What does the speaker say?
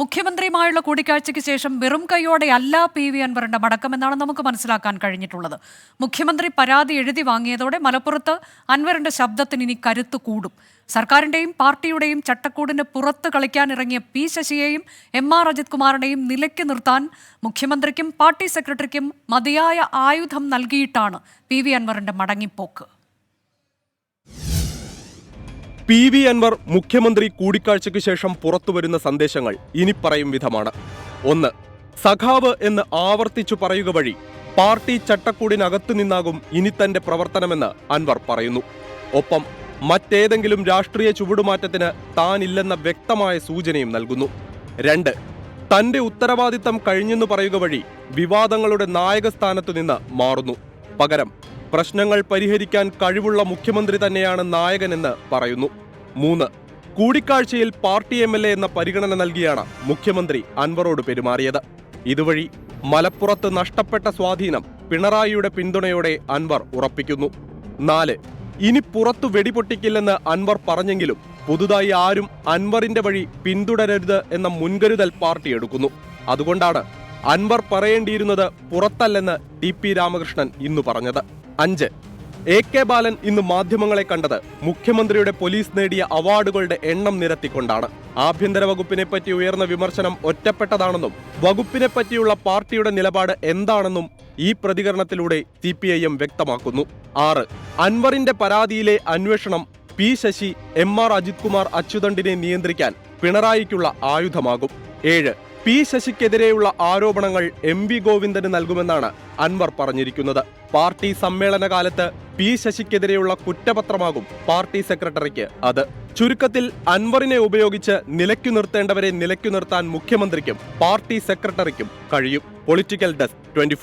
മുഖ്യമന്ത്രിയുമായുള്ള കൂടിക്കാഴ്ചയ്ക്ക് ശേഷം വെറും കൈയോടെ അല്ല പി വി അൻവറിന്റെ മടക്കമെന്നാണ് നമുക്ക് മനസ്സിലാക്കാൻ കഴിഞ്ഞിട്ടുള്ളത്. മുഖ്യമന്ത്രി പരാതി എഴുതി വാങ്ങിയതോടെ മലപ്പുറത്ത് അൻവറിന്റെ ശബ്ദത്തിന് ഇനി കരുത്തു കൂടും. സർക്കാരിന്റെയും പാർട്ടിയുടെയും ചട്ടക്കൂടിന് പുറത്ത് കളിക്കാനിറങ്ങിയ പി ശശിയെയും എം ആർ അജിത് കുമാറിനെയും നിലയ്ക്ക് നിർത്താൻ മുഖ്യമന്ത്രിക്കും പാർട്ടി സെക്രട്ടറിക്കും മതിയായ ആയുധം നൽകിയിട്ടാണ് പി വി അൻവറിന്റെ മടങ്ങിപ്പോക്ക്. പി വി അൻവർ മുഖ്യമന്ത്രി കൂടിക്കാഴ്ചയ്ക്ക് ശേഷം പുറത്തുവരുന്ന സന്ദേശങ്ങൾ ഇനി പറയും വിധമാണ്. ഒന്ന് സഖാവ് എന്ന് ആവർത്തിച്ചു പറയുക വഴി പാർട്ടി ചട്ടക്കൂടിനകത്തു നിന്നാകും ഇനി തന്റെ പ്രവർത്തനമെന്ന് അൻവർ പറയുന്നു. ഒപ്പം മറ്റേതെങ്കിലും രാഷ്ട്രീയ ചുവടുമാറ്റത്തിന് താനില്ലെന്ന വ്യക്തമായ സൂചനയും നൽകുന്നു. രണ്ട് തന്റെ ഉത്തരവാദിത്തം കഴിഞ്ഞെന്ന് പറയുക വഴി വിവാദങ്ങളുടെ നായകസ്ഥാനത്തു നിന്ന് മാറുന്നു. പകരം പ്രശ്നങ്ങൾ പരിഹരിക്കാൻ കഴിവുള്ള മുഖ്യമന്ത്രി തന്നെയാണ് നായകനെന്ന് പറയുന്നു. മൂന്ന് കൂടിക്കാഴ്ചയിൽ പാർട്ടി എം എൽ എ എന്ന പരിഗണന നൽകിയാണ് മുഖ്യമന്ത്രി അൻവറോട് പെരുമാറിയത്. ഇതുവഴി മലപ്പുറത്ത് നഷ്ടപ്പെട്ട സ്വാധീനം പിണറായിയുടെ പിന്തുണയോടെ അൻവർ ഉറപ്പിക്കുന്നു. നാല് ഇനി പുറത്തു വെടിപൊട്ടിക്കില്ലെന്ന് അൻവർ പറഞ്ഞെങ്കിലും പുതുതായി ആരും അൻവറിന്റെ വഴി പിന്തുടരരുത് എന്ന മുൻകരുതൽ പാർട്ടി എടുക്കുന്നു. അതുകൊണ്ടാണ് അൻവർ പറയേണ്ടിയിരുന്നത് പുറത്തല്ലെന്ന് ടി പി രാമകൃഷ്ണൻ ഇന്നു പറഞ്ഞത്. അഞ്ച്. എ കെ ബാലൻ ഇന്ന് മാധ്യമങ്ങളെ കണ്ടത് മുഖ്യമന്ത്രിയുടെ പോലീസ് നേടിയ അവാർഡുകളുടെ എണ്ണം നിരത്തിക്കൊണ്ടാണ്. ആഭ്യന്തര വകുപ്പിനെ പറ്റി ഉയർന്ന വിമർശനം ഒറ്റപ്പെട്ടതാണെന്നും വകുപ്പിനെ പറ്റിയുള്ള പാർട്ടിയുടെ നിലപാട് എന്താണെന്നും ഈ പ്രതികരണത്തിലൂടെ സി പി ഐ എം വ്യക്തമാക്കുന്നു. ആറ്. അൻവറിന്റെ പരാതിയിലെ അന്വേഷണം P Sasi M R Ajith Kumar അച്യുതണ്ടിനെ നിയന്ത്രിക്കാൻ പിണറായിക്കുള്ള ആയുധമാകും. ഏഴ്. പി ശശിക്കെതിരെയുള്ള ആരോപണങ്ങൾ എം വി ഗോവിന്ദന് നൽകുമെന്നാണ് അൻവർ പറഞ്ഞിരിക്കുന്നത്. പാർട്ടി സമ്മേളന കാലത്ത് പി ശശിക്കെതിരെയുള്ള കുറ്റപത്രമാകും പാർട്ടി സെക്രട്ടറിക്ക് അത്. ചുരുക്കത്തിൽ അൻവറിനെ ഉപയോഗിച്ച് നിലയ്ക്കു നിർത്തേണ്ടവരെ നിലയ്ക്കു നിർത്താൻ മുഖ്യമന്ത്രിക്കും പാർട്ടി സെക്രട്ടറിക്കും കഴിയും. Political desk twenty